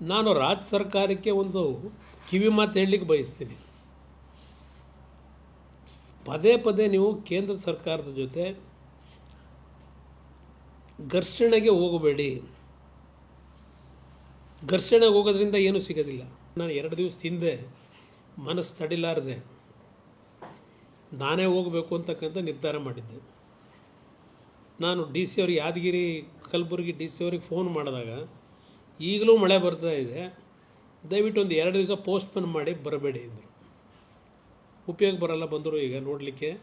ನಾನು ರಾಜ್ಯ ಸರ್ಕಾರಕ್ಕೆ ಒಂದು ಕಿವಿ ಮಾತು ಹೇಳಲಿಕ್ಕೆ ಬಯಸ್ತೀನಿ. ಪದೇ ಪದೇ ನೀವು ಕೇಂದ್ರ ಸರ್ಕಾರದ ಜೊತೆ ಘರ್ಷಣೆಗೆ ಹೋಗಬೇಡಿ. ಘರ್ಷಣೆಗೆ ಹೋಗೋದ್ರಿಂದ ಏನೂ ಸಿಗೋದಿಲ್ಲ. ನಾನು ಎರಡು ದಿವಸ ತಿಂದೆ ಮನಸ್ಸು ತಡಿಲಾರದೆ ನಾನೇ ಹೋಗಬೇಕು ಅಂತಕ್ಕಂಥ ನಿರ್ಧಾರ ಮಾಡಿದ್ದೆ. ನಾನು ಡಿ ಸಿ ಅವ್ರಿಗೆ ಯಾದಗಿರಿ, ಕಲಬುರಗಿ ಡಿ ಸಿ ಅವ್ರಿಗೆ ಫೋನ್ ಮಾಡಿದಾಗ ಈಗಲೂ ಮಳೆ ಬರ್ತಾ ಇದೆ. ದಯವಿಟ್ಟು ಒಂದು ಎರಡು ದಿವಸ ಪೋಸ್ಟ್ಪೋನ್ ಮಾಡಿ ಬರಬೇಡಿ ಅಂದರು. ಉಪಯೋಗ ಬರಲ್ಲ ಬಂದರು ಈಗ ನೋಡಲಿಕ್ಕೆ.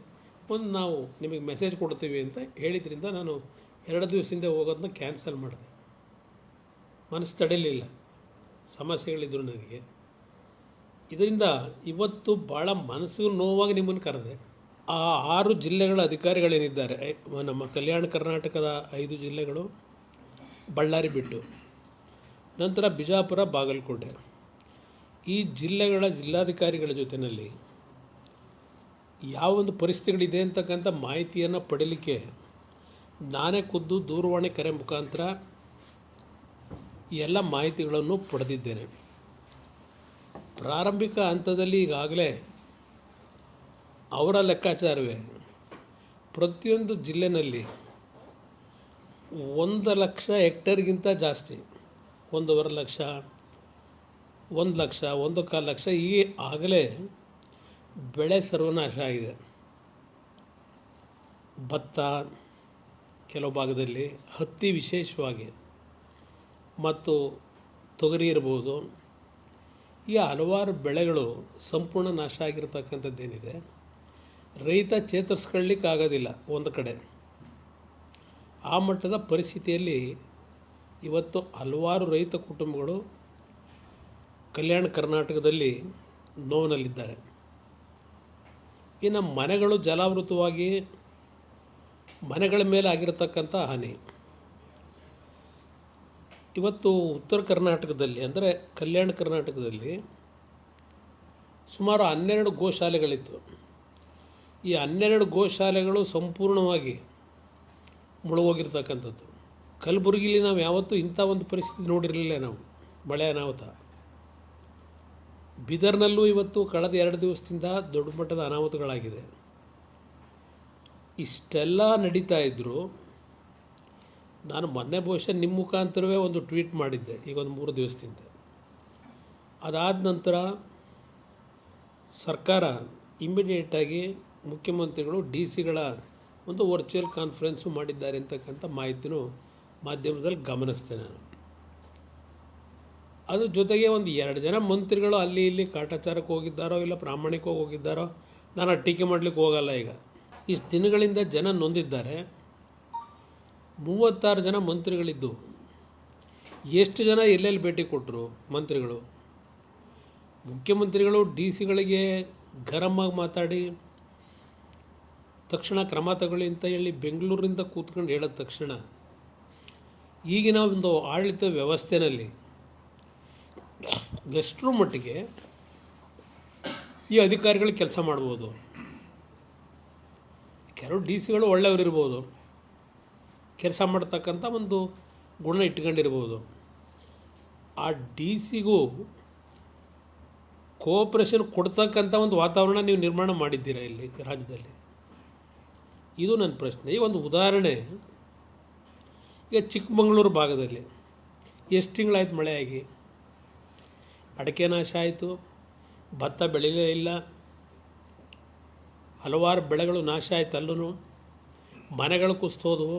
ಒಂದು ನಾವು ನಿಮಗೆ ಮೆಸೇಜ್ ಕೊಡ್ತೀವಿ ಅಂತ ಹೇಳಿದ್ರಿಂದ ನಾನು ಎರಡು ದಿವಸದಿಂದ ಹೋಗೋದನ್ನ ಕ್ಯಾನ್ಸಲ್ ಮಾಡಿದೆ. ಮನಸ್ಸು ತಡಿಲಿಲ್ಲ. ಸಮಸ್ಯೆಗಳಿದ್ರು ನನಗೆ. ಇದರಿಂದ ಇವತ್ತು ಭಾಳ ಮನಸ್ಸಿಗೆ ನೋವಾಗಿ ನಿಮ್ಮನ್ನು ಕರೆದೆ. ಆ ಆರು ಜಿಲ್ಲೆಗಳ ಅಧಿಕಾರಿಗಳೇನಿದ್ದಾರೆ ನಮ್ಮ ಕಲ್ಯಾಣ ಕರ್ನಾಟಕದ ಐದು ಜಿಲ್ಲೆಗಳು, ಬಳ್ಳಾರಿ ಬಿಟ್ಟು. ನಂತರ ಬಿಜಾಪುರ, ಬಾಗಲಕೋಟೆ. ಈ ಜಿಲ್ಲೆಗಳ ಜಿಲ್ಲಾಧಿಕಾರಿಗಳ ಜೊತೆಯಲ್ಲಿ ಯಾವೊಂದು ಪರಿಸ್ಥಿತಿಗಳಿದೆ ಅಂತಕ್ಕಂಥ ಮಾಹಿತಿಯನ್ನು ಪಡೀಲಿಕ್ಕೆ ನಾನೇ ಖುದ್ದು ದೂರವಾಣಿ ಕರೆ ಮುಖಾಂತರ ಎಲ್ಲ ಮಾಹಿತಿಗಳನ್ನು ಪಡೆದಿದ್ದೇನೆ. ಪ್ರಾರಂಭಿಕ ಹಂತದಲ್ಲಿ ಈಗಾಗಲೇ ಅವರ ಲೆಕ್ಕಾಚಾರವೇ ಪ್ರತಿಯೊಂದು ಜಿಲ್ಲೆಯಲ್ಲಿ ಒಂದು ಲಕ್ಷ ಹೆಕ್ಟರ್ಗಿಂತ ಜಾಸ್ತಿ ಒಂದೂವರೆ ಲಕ್ಷ, ಒಂದು ಲಕ್ಷ, ಒಂದು ಕಾಲು ಲಕ್ಷ, ಈ ಆಗಲೇ ಬೆಳೆ ಸರ್ವನಾಶ ಆಗಿದೆ. ಭತ್ತ ಕೆಲವು ಭಾಗದಲ್ಲಿ ಹತ್ತಿ ವಿಶೇಷವಾಗಿ, ಮತ್ತು ತೊಗರಿ ಇರ್ಬೋದು, ಈ ಹಲವಾರು ಬೆಳೆಗಳು ಸಂಪೂರ್ಣ ನಾಶ ಆಗಿರತಕ್ಕಂಥದ್ದೇನಿದೆ, ರೈತ ಚೇತರಿಸ್ಕೊಳ್ಳಿಕ್ಕಾಗೋದಿಲ್ಲ ಒಂದು ಕಡೆ. ಆ ಮಟ್ಟದ ಪರಿಸ್ಥಿತಿಯಲ್ಲಿ ಇವತ್ತು ಹಲವಾರು ರೈತ ಕುಟುಂಬಗಳು ಕಲ್ಯಾಣ ಕರ್ನಾಟಕದಲ್ಲಿ ನೋವಿನಲ್ಲಿದ್ದಾರೆ. ಇನ್ನು ಮನೆಗಳು ಜಲಾವೃತವಾಗಿ ಮನೆಗಳ ಮೇಲೆ ಆಗಿರತಕ್ಕಂಥ ಹಾನಿ. ಇವತ್ತು ಉತ್ತರ ಕರ್ನಾಟಕದಲ್ಲಿ ಅಂದರೆ ಕಲ್ಯಾಣ ಕರ್ನಾಟಕದಲ್ಲಿ ಸುಮಾರು ಹನ್ನೆರಡು ಗೋಶಾಲೆಗಳಿತ್ತು. ಈ ಹನ್ನೆರಡು ಗೋಶಾಲೆಗಳು ಸಂಪೂರ್ಣವಾಗಿ ಮುಳುಗೋಗಿರ್ತಕ್ಕಂಥದ್ದು. ಕಲಬುರಗಿಲಿ ನಾವು ಯಾವತ್ತೂ ಇಂಥ ಒಂದು ಪರಿಸ್ಥಿತಿ ನೋಡಿರಲಿಲ್ಲ ನಾವು, ಮಳೆ ಅನಾಹುತ. ಬೀದರ್ನಲ್ಲೂ ಇವತ್ತು ಕಳೆದ ಎರಡು ದಿವಸದಿಂದ ದೊಡ್ಡ ಮಟ್ಟದ ಅನಾಹುತಗಳಾಗಿದೆ. ಇಷ್ಟೆಲ್ಲ ನಡೀತಾ ಇದ್ದರೂ ನಾನು ಮೊನ್ನೆ ಬಹುಶಃ ನಿಮ್ಮ ಮುಖಾಂತರವೇ ಒಂದು ಟ್ವೀಟ್ ಮಾಡಿದ್ದೆ, ಈಗ ಒಂದು ಮೂರು ದಿವಸದಿಂದ. ಅದಾದ ನಂತರ ಸರ್ಕಾರ ಇಮ್ಮಿಡಿಯೇಟಾಗಿ ಮುಖ್ಯಮಂತ್ರಿಗಳು ಡಿ ಸಿಗಳ ಒಂದು ವರ್ಚುವಲ್ ಕಾನ್ಫರೆನ್ಸು ಮಾಡಿದ್ದಾರೆ ಅಂತಕ್ಕಂಥ ಮಾಹಿತಿನೂ ಮಾಧ್ಯಮದಲ್ಲಿ ಗಮನಿಸ್ತೆ ನಾನು. ಅದ್ರ ಜೊತೆಗೆ ಒಂದು ಎರಡು ಜನ ಮಂತ್ರಿಗಳು ಅಲ್ಲಿ ಇಲ್ಲಿ ಕಾಟಾಚಾರಕ್ಕೆ ಹೋಗಿದ್ದಾರೋ ಇಲ್ಲ ಪ್ರಾಮಾಣಿಕವಾಗಿ ಹೋಗಿದ್ದಾರೋ, ನಾನು ಟೀಕೆ ಮಾಡಲಿಕ್ಕೆ ಹೋಗಲ್ಲ ಈಗ. ಇಷ್ಟು ದಿನಗಳಿಂದ ಜನ ನೊಂದಿದ್ದಾರೆ. ಮೂವತ್ತಾರು ಜನ ಮಂತ್ರಿಗಳಿದ್ದು. ಎಷ್ಟು ಜನ ಎಲ್ಲೆಲ್ಲಿ ಭೇಟಿ ಕೊಟ್ಟರು ಮಂತ್ರಿಗಳು? ಮುಖ್ಯಮಂತ್ರಿಗಳು ಡಿ ಸಿಗಳಿಗೆ ಗರಮಾಗಿ ಮಾತಾಡಿ, ತಕ್ಷಣ ಕ್ರಮ ತಗೊಳ್ಳಿ ಅಂತ ಹೇಳಿ ಬೆಂಗಳೂರಿಂದ ಕೂತ್ಕೊಂಡು ಹೇಳಿದ ತಕ್ಷಣ ಈಗಿನ ಒಂದು ಆಡಳಿತ ವ್ಯವಸ್ಥೆಯಲ್ಲಿ ಎಷ್ಟರ ಮಟ್ಟಿಗೆ ಈ ಅಧಿಕಾರಿಗಳು ಕೆಲಸ ಮಾಡ್ಬೋದು. ಕೆಲವು ಡಿ ಸಿಗಳು ಒಳ್ಳೆಯವರು ಇರ್ಬೋದು ಕೆಲಸ ಮಾಡ್ತಕ್ಕಂಥ ಒಂದು ಗುಣ ಇಟ್ಕೊಂಡಿರ್ಬೋದು. ಆ ಡಿ ಸಿಗೂ ಕೋಆಪ್ರೇಷನ್ ಕೊಡ್ತಕ್ಕಂಥ ಒಂದು ವಾತಾವರಣ ನೀವು ನಿರ್ಮಾಣ ಮಾಡಿದ್ದೀರಾ ಇಲ್ಲಿ ರಾಜ್ಯದಲ್ಲಿ? ಇದು ನನ್ನ ಪ್ರಶ್ನೆ. ಈ ಒಂದು ಉದಾಹರಣೆ. ಈಗ ಚಿಕ್ಕಮಗಳೂರು ಭಾಗದಲ್ಲಿ ಎಷ್ಟು ತಿಂಗಳಾಯ್ತು ಮಳೆಯಾಗಿ? ಅಡಿಕೆ ನಾಶ ಆಯಿತು, ಭತ್ತ ಬೆಳೀಲೇ ಇಲ್ಲ, ಹಲವಾರು ಬೆಳೆಗಳು ನಾಶ ಆಯ್ತು ಅಲ್ಲೂ ಮನೆಗಳು ಕುಸ್ತೋದು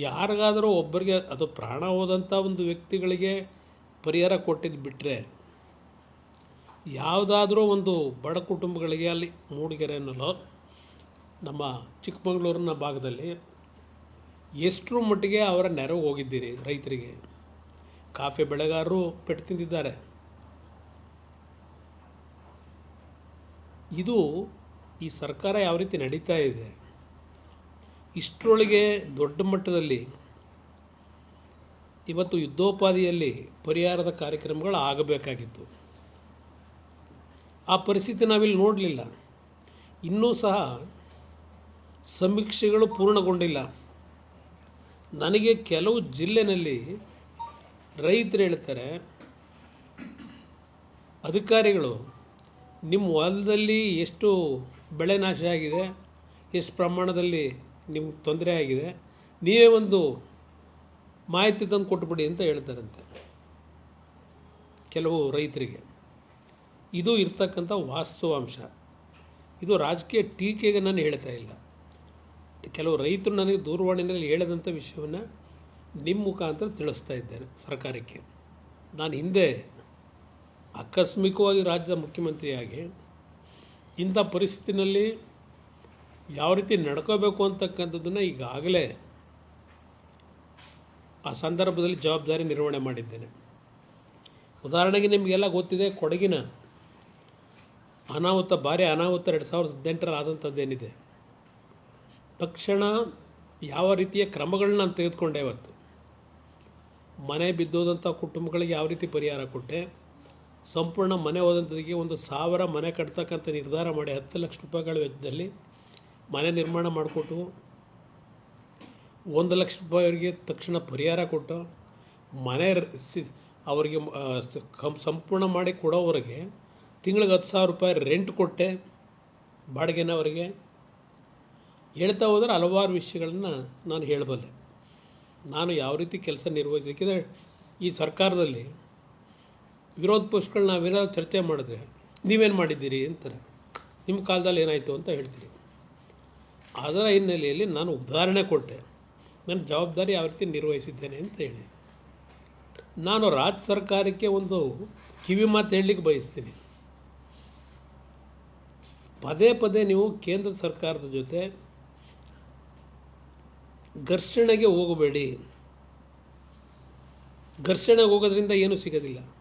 ಯಾರಿಗಾದರೂ ಒಬ್ಬರಿಗೆ ಅದು ಪ್ರಾಣ ಹೋದಂಥ ಒಂದು ವ್ಯಕ್ತಿಗಳಿಗೆ ಪರಿಹಾರ ಕೊಟ್ಟಿದ್ದು ಬಿಟ್ಟರೆ ಯಾವುದಾದ್ರೂ ಒಂದು ಬಡ ಕುಟುಂಬಗಳಿಗೆ ಅಲ್ಲಿ ಮೂಡಿಗೆರೆ ಅನ್ನಲು ನಮ್ಮ ಚಿಕ್ಕಮಗಳೂರಿನ ಭಾಗದಲ್ಲಿ ಎಷ್ಟರ ಮಟ್ಟಿಗೆ ಅವರ ನೆರವು ಹೋಗಿದ್ದೀರಿ ರೈತರಿಗೆ. ಕಾಫಿ ಬೆಳೆಗಾರರು ಪೆಟ್ಟು ತಿಂದಿದ್ದಾರೆ. ಇದು ಈ ಸರ್ಕಾರ ಯಾವ ರೀತಿ ನಡೀತಾ ಇದೆ? ಇಷ್ಟರೊಳಗೆ ದೊಡ್ಡ ಮಟ್ಟದಲ್ಲಿ ಇವತ್ತು ಯುದ್ಧೋಪಾದಿಯಲ್ಲಿ ಪರಿಹಾರದ ಕಾರ್ಯಕ್ರಮಗಳು ಆಗಬೇಕಾಗಿತ್ತು. ಆ ಪರಿಸ್ಥಿತಿ ನಾವಿಲ್ಲಿ ನೋಡಲಿಲ್ಲ. ಇನ್ನೂ ಸಹ ಸಮೀಕ್ಷೆಗಳು ಪೂರ್ಣಗೊಂಡಿಲ್ಲ. ನನಗೆ ಕೆಲವು ಜಿಲ್ಲೆನಲ್ಲಿ ರೈತರು ಹೇಳ್ತಾರೆ, ಅಧಿಕಾರಿಗಳು, ನಿಮ್ಮ ಹೊಲದಲ್ಲಿ ಎಷ್ಟು ಬೆಳೆ ನಾಶ ಆಗಿದೆ, ಎಷ್ಟು ಪ್ರಮಾಣದಲ್ಲಿ ನಿಮ್ಗೆ ತೊಂದರೆ ಆಗಿದೆ, ನೀವೇ ಒಂದು ಮಾಹಿತಿ ತಂದು ಕೊಟ್ಬಿಡಿ ಅಂತ ಹೇಳ್ತಾರಂತೆ ಕೆಲವು ರೈತರಿಗೆ. ಇದು ಇರ್ತಕ್ಕಂಥ ವಾಸ್ತವಾಂಶ. ಇದು ರಾಜಕೀಯ ಟೀಕೆಗೆ ನಾನು ಹೇಳ್ತಾ ಇಲ್ಲ. ಕೆಲವು ರೈತರು ನನಗೆ ದೂರವಾಣಿಯಲ್ಲಿ ಹೇಳಿದಂಥ ವಿಷಯವನ್ನು ನಿಮ್ಮ ಮುಖಾಂತರ ತಿಳಿಸ್ತಾ ಇದ್ದೇನೆ ಸರ್ಕಾರಕ್ಕೆ. ನಾನು ಹಿಂದೆ ಆಕಸ್ಮಿಕವಾಗಿ ರಾಜ್ಯದ ಮುಖ್ಯಮಂತ್ರಿಯಾಗಿ ಇಂಥ ಪರಿಸ್ಥಿತಿನಲ್ಲಿ ಯಾವ ರೀತಿ ನಡ್ಕೋಬೇಕು ಅಂತಕ್ಕಂಥದ್ದನ್ನು ಈಗಾಗಲೇ ಆ ಸಂದರ್ಭದಲ್ಲಿ ಜವಾಬ್ದಾರಿ ನಿರ್ವಹಣೆ ಮಾಡಿದ್ದೇನೆ. ಉದಾಹರಣೆಗೆ ನಿಮಗೆಲ್ಲ ಗೊತ್ತಿದೆ, ಕೊಡಗಿನ ಅನಾಹುತ, ಭಾರಿ ಅನಾಹುತ ಎರಡು ಸಾವಿರದ ಹದಿನೆಂಟರಲ್ಲಿ ಆದಂಥದ್ದೇನಿದೆ. ತಕ್ಷಣ ಯಾವ ರೀತಿಯ ಕ್ರಮಗಳನ್ನ ನಾನು ತೆಗೆದುಕೊಂಡೆ ಇವತ್ತು? ಮನೆ ಬಿದ್ದೋದಂಥ ಕುಟುಂಬಗಳಿಗೆ ಯಾವ ರೀತಿ ಪರಿಹಾರ ಕೊಟ್ಟೆ? ಸಂಪೂರ್ಣ ಮನೆ ಹೋದಂಥದಕ್ಕೆ ಒಂದು ಸಾವಿರ ಮನೆ ಕಟ್ತಕ್ಕಂಥ ನಿರ್ಧಾರ ಮಾಡಿ ಹತ್ತು ಲಕ್ಷ ರೂಪಾಯಿಗಳ ವೆಚ್ಚದಲ್ಲಿ ಮನೆ ನಿರ್ಮಾಣ ಮಾಡಿಕೊಟ್ಟು, ಒಂದು ಲಕ್ಷ ರೂಪಾಯಿವರೆಗೆ ತಕ್ಷಣ ಪರಿಹಾರ ಕೊಟ್ಟು, ಮನೆ ಸಿ, ಅವರಿಗೆ ಸಂಪೂರ್ಣ ಮಾಡಿ ಕೊಡೋವರೆಗೆ ತಿಂಗಳಿಗೆ ಹತ್ತು ಸಾವಿರ ರೂಪಾಯಿ ರೆಂಟ್ ಕೊಟ್ಟೆ ಬಾಡಿಗೆನ ಅವರಿಗೆ ಹೇಳ್ತಾ ಹೋದರೆ ಹಲವಾರು ವಿಷಯಗಳನ್ನು ನಾನು ಹೇಳಬಲ್ಲೆ. ನಾನು ಯಾವ ರೀತಿ ಕೆಲಸ ನಿರ್ವಹಿಸಲಿಕ್ಕೆ ಈ ಸರ್ಕಾರದಲ್ಲಿ ವಿರೋಧ ಪಕ್ಷಗಳು ನಾವೇನಾದ್ರು ಚರ್ಚೆ ಮಾಡಿದ್ರೆ ನೀವೇನು ಮಾಡಿದ್ದೀರಿ ಅಂತಾರೆ. ನಿಮ್ಮ ಕಾಲದಲ್ಲಿ ಏನಾಯಿತು ಅಂತ ಹೇಳ್ತೀರಿ. ಅದರ ಹಿನ್ನೆಲೆಯಲ್ಲಿ ನಾನು ಉದಾಹರಣೆ ಕೊಟ್ಟೆ. ನನ್ನ ಜವಾಬ್ದಾರಿ ಯಾವ ರೀತಿ ನಿರ್ವಹಿಸಿದ್ದೇನೆ ಅಂತ ಹೇಳಿ. ನಾನು ರಾಜ್ಯ ಸರ್ಕಾರಕ್ಕೆ ಒಂದು ಕಿವಿ ಮಾತು ಹೇಳಲಿಕ್ಕೆ ಬಯಸ್ತೀನಿ. ಪದೇ ಪದೇ ನೀವು ಕೇಂದ್ರ ಸರ್ಕಾರದ ಜೊತೆ ಘರ್ಷಣೆಗೆ ಹೋಗಬೇಡಿ. ಘರ್ಷಣೆಗೆ ಹೋಗೋದ್ರಿಂದ ಏನೂ ಸಿಗೋದಿಲ್ಲ.